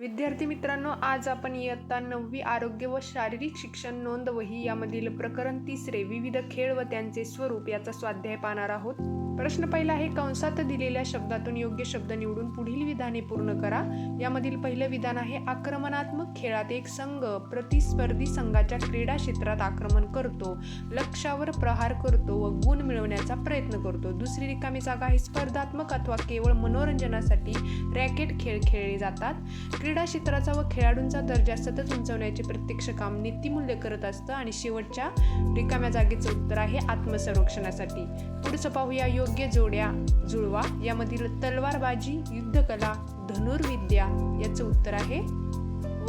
विद्यार्थी मित्रांनो आज आपण इयत्ता नववी आरोग्य व शारीरिक शिक्षण नोंद वही यामधील प्रकरण तिसरे विविध खेळ व त्यांचे स्वरूप याचा स्वाध्याय पाहणार आहोत. प्रश्न पहिला आहे कंसात दिलेल्या शब्दातून योग्य शब्द निवडून पुढील विधाने पूर्ण करा. यामधील पहिलं विधान आहे आक्रमणात्मक खेळात एक संघ प्रतिस्पर्धी संघाच्या क्रीडा क्षेत्रात आक्रमण करतो लक्ष्यावर प्रहार करतो व गुण मिळवण्याचा प्रयत्न करतो. दुसरी रिकामी जागा आहे स्पर्धात्मक अथवा केवळ मनोरंजनासाठी रॅकेट खेळ खेळले जातात. क्रीडा क्षेत्राचा व खेळाडूंचा दर्जा सतत उंचवण्याचे प्रत्यक्ष काम नीतिमूल्य करत असतं आणि शेवटच्या रिकाम्या जागेचं उत्तर आहे आत्मसंरक्षणासाठी. पुढचं पाहूया योग्य जोड्या जुळवा. यामधील तलवारबाजी युद्धकला धनुर्विद्या याचं उत्तर आहे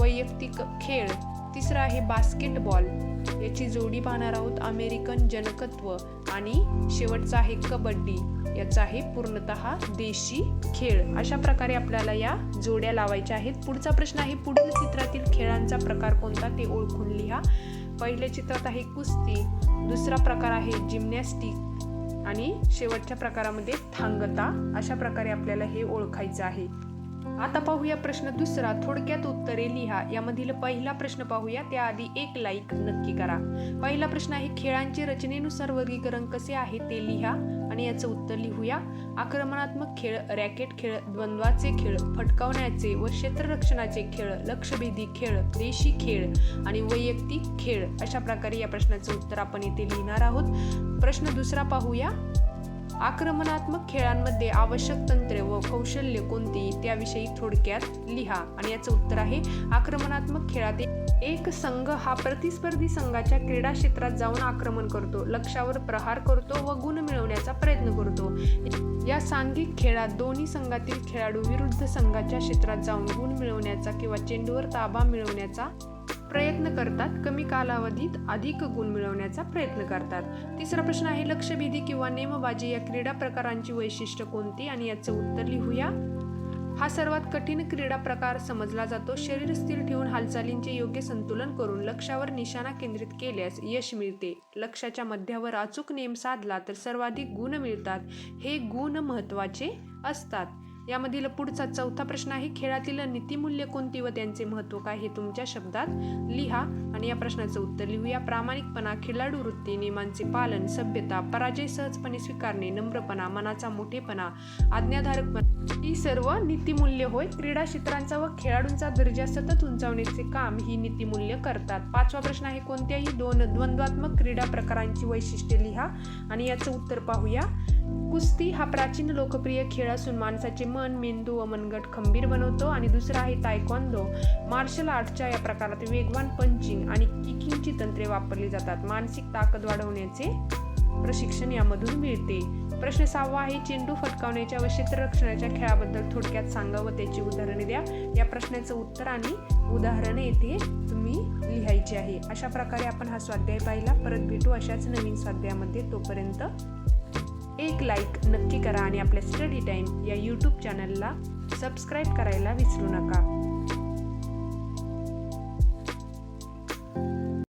वैयक्तिक खेळ. तिसरं आहे बास्केटबॉल. याची जोडी पाहणार आहोत अमेरिकन जनकत्व आणि शेवटचा आहे कबड्डी. याचा आहे पूर्णतः देशी खेळ. अशा प्रकारे आपल्याला या जोड्या लावायच्या आहेत. पुढचा प्रश्न आहे पुढील चित्रातील खेळांचा प्रकार कोणता ते ओळखून लिहा. पहिल्या चित्रात आहे कुस्ती दुसरा प्रकार आहे जिम्नॅस्टिक आणि शेवटच्या प्रकारामध्ये थांगता. अशा प्रकारे आपल्याला हे ओळखायचं आहे. आता पाहूया प्रश्न दुसरा थोडक्यात उत्तरे लिहा. यामधील पहिला प्रश्न पाहूया त्याआधी एक लाईक नक्की करा. पहिला प्रश्न आहे खेळांचे रचनेनुसार वर्गीकरण कसे आहे ते लिहा आणि याचं उत्तर लिहूया. आक्रमणात्मक खेळ रॅकेट खेळ द्वंद्वाचे खेळ फटकावण्याचे व क्षेत्ररक्षणाचे खेळ लक्षभेदी खेळ देशी खेळ आणि वैयक्तिक खेळ अशा प्रकारे या प्रश्नाचं उत्तर आपण येथे लिहिणार आहोत. प्रश्न दुसरा पाहूया. आक्रमणात्मक खेळांमध्ये आवश्यक तंत्रे व कौशल्य कोणती? त्याविषयी थोडक्यात लिहा. आणि याचं उत्तर आहे आक्रमणात्मक खेळात एक संघ हा प्रतिस्पर्धी संघाच्या क्रीडा क्षेत्रात जाऊन आक्रमण करतो लक्षावर प्रहार करतो व गुण मिळवण्याचा प्रयत्न करतो. या सांघिक खेळात दोन्ही संघातील खेळाडू विरुद्ध संघाच्या क्षेत्रात जाऊन गुण मिळवण्याचा किंवा चेंडूवर ताबा मिळवण्याचा प्रयत्न करतात कमी कालावधीत अधिक गुण मिळवण्याचा प्रयत्न करतात. तिसरा प्रश्न आहे लक्षभेदी किंवा नेमबाजी या क्रीडा प्रकारांची वैशिष्ट्य कोणती? आणि याचं उत्तर लिहूया. हा सर्वात कठीण क्रीडा प्रकार समजला जातो. शरीर स्थिर ठेवून हालचालींचे योग्य संतुलन करून लक्षावर निशाणा केंद्रित केल्यास यश मिळते. लक्षाच्या मध्यावर अचूक नेम साधला तर सर्वाधिक गुण मिळतात. हे गुण महत्त्वाचे असतात. यामधील पुढचा चौथा प्रश्न आहे खेळातील नीतिमूल्य कोणती व त्यांचे महत्त्व काय हे तुमच्या शब्दात लिहा. आणि या प्रश्नाचं उत्तर लिहूया. प्रामाणिकपणा खेळाडू वृत्ती नियमांचे पालन सभ्यता पराजय सहजपणे स्वीकारणे नम्रपणा मनाचा मोठेपणा आज्ञाधारकपणा ही सर्व नीतिमूल्य होय. क्रीडा क्षेत्रांचा व खेळाडूंचा दर्जा सतत उंचावण्याचे काम ही नीतिमूल्य करतात. पाचवा प्रश्न आहे कोणत्याही दोन द्वंद्वात्मक क्रीडा प्रकारांची वैशिष्ट्ये लिहा. आणि याचं उत्तर पाहूया. कुस्ती हा प्राचीन लोकप्रिय खेळ असून माणसाचे मन मेंदू व मनगट खंबीर बनवतो आणि दुसरा आहे तायक्वांदो. मार्शल आर्टच्या या प्रकारात वेगवान पंचिंग आणि किकिंगची तंत्रे वापरली जातात. मानसिक ताकद वाढवण्याचे प्रशिक्षण यामधून मिळते. प्रश्न सहावा आहे चेंडू फटकावण्याच्या व क्षेत्ररक्षणाच्या खेळाबद्दल थोडक्यात सांगा व त्याची उदाहरणे द्या. या प्रश्नाचं उत्तर आणि उदाहरणे येथे तुम्ही लिहायची आहे. अशा प्रकारे आपण हा स्वाध्याय पाहिला. परत भेटू अशाच नवीन स्वाध्यायामध्ये तोपर्यंत एक लाईक नक्की करा आणि आपल्या स्टडी टाईम या यूट्यूब चॅनलला सबस्क्राईब करायला विसरू नका.